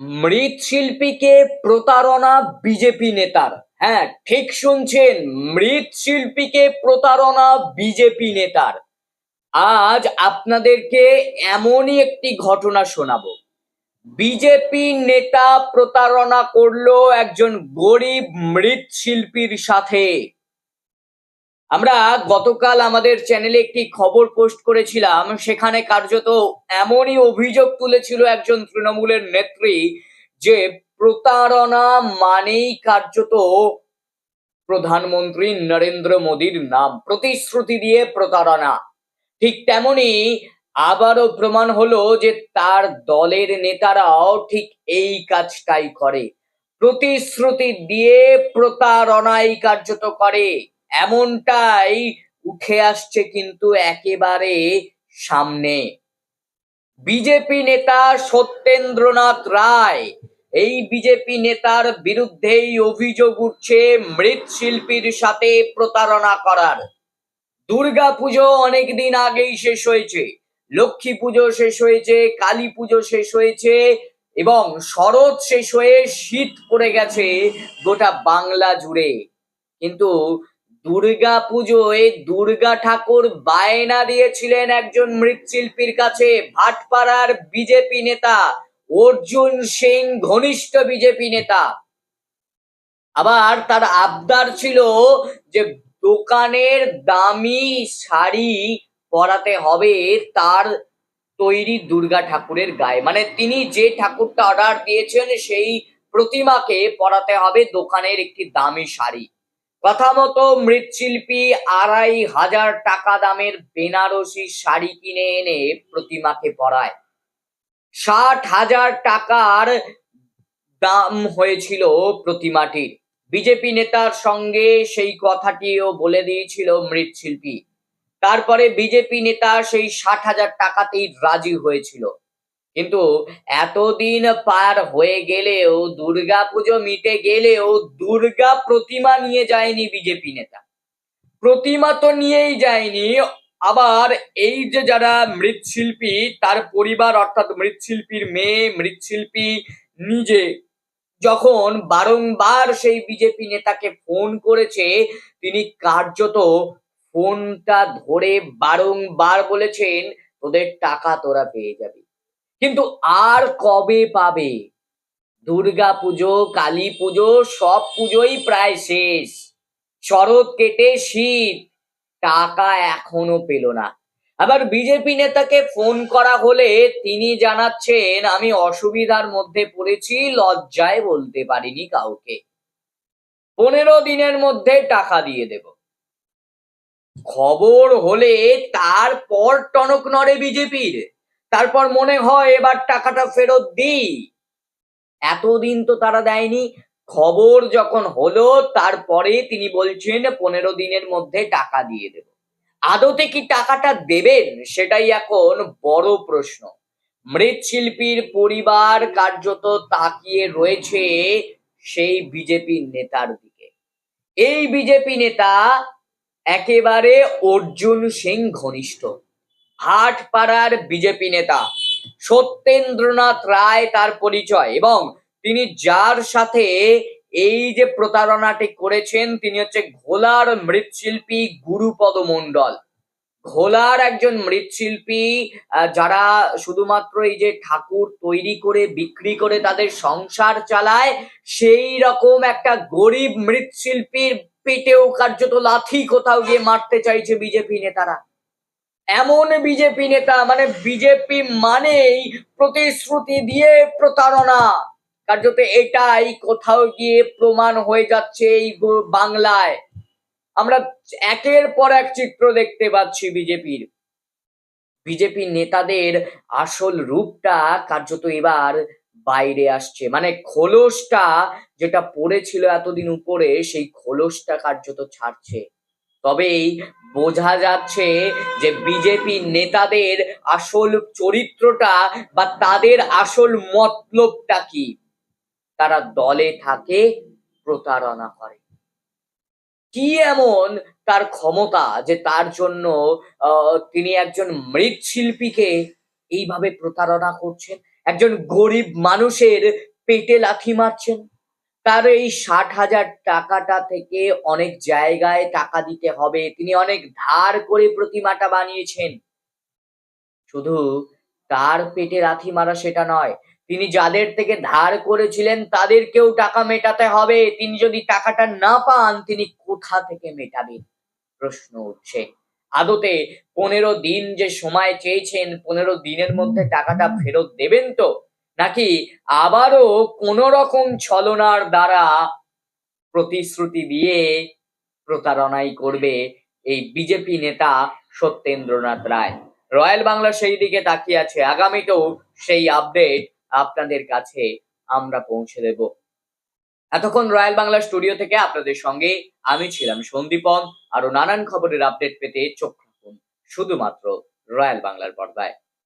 মৃৎশিল্পীকে প্রতারণা বিজেপি নেতার। হ্যাঁ ঠিক শুনছেন, মৃৎশিল্পীকে প্রতারণা বিজেপি নেতার। আজ আপনাদেরকে এমনই একটি ঘটনা শোনাবো। বিজেপি নেতা প্রতারণা করল একজন গরিব মৃৎশিল্পীর সাথে। আমরা গতকাল আমাদের চ্যানেলে একটি খবর পোস্ট করেছিলাম, সেখানে কার্যত এমনই অভিযোগ তুলেছিল একজন তৃণমূলের নেত্রী যে প্রতারণা মানেই কার্যত প্রধানমন্ত্রী নরেন্দ্র মোদীর নাম, প্রতিশ্রুতি দিয়ে প্রতারণা। ঠিক তেমনি আবারও প্রমাণ হলো যে তার দলের নেতারাও ঠিক এই কাজটাই করে। প্রতিশ্রুতি দিয়ে প্রতারণাই কার্যত করে। এমনটাই উঠে আসছে কিন্তু একেবারে সামনে। বিজেপি নেতা সত্যেন্দ্রনাথ রায়, এই বিজেপি নেতার বিরুদ্ধেই অভিযোগ উঠছে মৃৎশিল্পীর সাথে প্রতারণা করার। দুর্গা পুজো অনেকদিন আগেই শেষ হয়েছে, লক্ষ্মী পুজো শেষ হয়েছে, কালী পুজো শেষ হয়েছে এবং শরৎ শেষ হয়ে শীত পড়ে গেছে গোটা বাংলা জুড়ে। কিন্তু দুর্গা পুজোয় দুর্গা ঠাকুর বায়না দিয়েছিলেন একজন মৃৎশিল্পীর কাছে, ভাটপাড়ার বিজেপি নেতা, অর্জুন সিং ঘনিষ্ঠ বিজেপি নেতা। আবার তার আবদার ছিল যে দোকানের দামি শাড়ি পরাতে হবে তার তৈরি দুর্গা ঠাকুরের গায়ে। মানে তিনি যে ঠাকুরটা অর্ডার দিয়েছেন, সেই প্রতিমাকে পরাতে হবে দোকানের একটি দামি শাড়ি। কথা মতো মৃৎশিল্পী আড়াই হাজার টাকা দামের বেনারসি শাড়ি কিনে এনে প্রতিমাকে পরায়। ষাট হাজার টাকার দাম হয়েছিল প্রতিমাটির। বিজেপি নেতার সঙ্গে সেই কথাটিও বলে দিয়েছিল মৃৎশিল্পী। তারপরে বিজেপি নেতা সেই ষাট হাজার টাকাতেই রাজি হয়েছিল। কিন্তু এতদিন পার হয়ে গেলেও দুর্গা পুজো মিটে গেলেও দুর্গা প্রতিমা নিয়ে যায়নি বিজেপি নেতা। প্রতিমা তো নিয়েই যায়নি, আবার এই যে যারা মৃৎশিল্পী, তার পরিবার অর্থাৎ মৃৎশিল্পীর মেয়ে, মৃৎশিল্পী নিজে, যখন বারংবার সেই বিজেপি নেতাকে ফোন করেছে, তিনি কার্যত ফোনটা ধরে বারংবার বলেছেন, তোদের টাকা তোরা পেয়ে যাবি। কিন্তু আর কবে পাবে? দুর্গা পুজো, কালী পুজো, সব পুজোই প্রায় শেষ। শরৎ কেটে শীত, টাকা এখনও পেল না। আবার বিজেপি নেতাকে ফোন করা হলে তিনি জানাচ্ছেন, আমি অসুবিধার মধ্যে পড়েছি, লজ্জায় বলতে পারিনি কাউকে। পনেরো দিনের মধ্যে টাকা দিয়ে দেব। খবর হলে তারপর টনক নড়ে বিজেপির। তারপর মনে হয় এবার টাকাটা ফেরত দিই। এতদিন তো তারা দেয়নি। খবর যখন হলো, তারপরে তিনি বলছেন, পনেরো দিনের মধ্যে টাকা দিয়ে দেব। আদতে কি টাকাটা দেবেন? সেটাই এখন বড় প্রশ্ন। মৃৎশিল্পীর পরিবার কার্যত তাকিয়ে রয়েছে সেই বিজেপি নেতার দিকে। এই বিজেপি নেতা একেবারে অর্জুন সিং ঘনিষ্ঠ। হাটপাড়ার বিজেপি নেতা সত্যেন্দ্রনাথ রায় তার পরিচয় এবং তিনি যার সাথে এই যে প্রতারণাটি করেছেন, তিনি হচ্ছে ঘোলার মৃৎশিল্পী গুরুপদ মণ্ডল। ঘোলার একজন মৃৎশিল্পী যারা শুধুমাত্র এই যে ঠাকুর তৈরি করে, বিক্রি করে তাদের সংসার চালায়, সেই রকম একটা গরিব মৃৎশিল্পীর পেটেও কার্যত লাথি কোথাও গিয়ে মারতে চাইছে বিজেপি নেতারা। এমন বিজেপি নেতা মানে বিজেপি মানেই প্রতিশ্রুতি দিয়ে প্রতারণা। কার্যত এটাই কোথাও গিয়ে প্রমাণ হয়ে যাচ্ছে এই বাংলায়। আমরা একের পর এক চিত্র দেখতে পাচ্ছি বিজেপির। বিজেপি নেতাদের আসল রূপটা কার্যত এবার বাইরে আসছে। মানে খোলসটা যেটা পড়েছিল এতদিন উপরে, সেই খোলসটা কার্যত ছাড়ছে। তবেই বোঝা যাচ্ছে যে বিজেপি নেতাদের আসল চরিত্রটা বা তাদের আসল মতলবটা কি। তারা দলে থাকে, প্রতারণা করে। কি এমন তার ক্ষমতা যে তার জন্য তিনি একজন মৃৎশিল্পীকে এইভাবে প্রতারণা করছেন? একজন গরিব মানুষের পেটে লাথি মারছেন? তার এই ষাট হাজার টাকাটা থেকে অনেক জায়গায় টাকা দিতে হবে। তিনি অনেক ধার করে প্রতিমাটা বানিয়েছেন। শুধু তার পেটে লাথি মারা সেটা নয়, তিনি যাদের থেকে ধার করেছিলেন তাদেরকেও টাকা মেটাতে হবে। তিনি যদি টাকাটা না পান, তিনি কোথা থেকে মেটাবেন? প্রশ্ন উঠছে। আদতে পনেরো দিন যে সময় চেয়েছেন, পনেরো দিনের মধ্যে টাকাটা ফেরত দেবেন তো? নাকি আবারও কোন রকম ছলনার দ্বারা প্রতিশ্রুতি দিয়ে প্রতারণাই করবে এই বিজেপি নেতা সত্যেন্দ্রনাথ রায়? রয়্যাল বাংলা সেই দিকে তাকিয়ে আছে। আগামীতেও সেই আপডেট আপনাদের কাছে আমরা পৌঁছে দেব। এতক্ষণ রয়্যাল বাংলা স্টুডিও থেকে আপনাদের সঙ্গে আমি ছিলাম সন্দীপন। আরও নানান খবরের আপডেট পেতে চোখ রাখুন। শুধুমাত্র রয়্যাল বাংলার পর্দায়।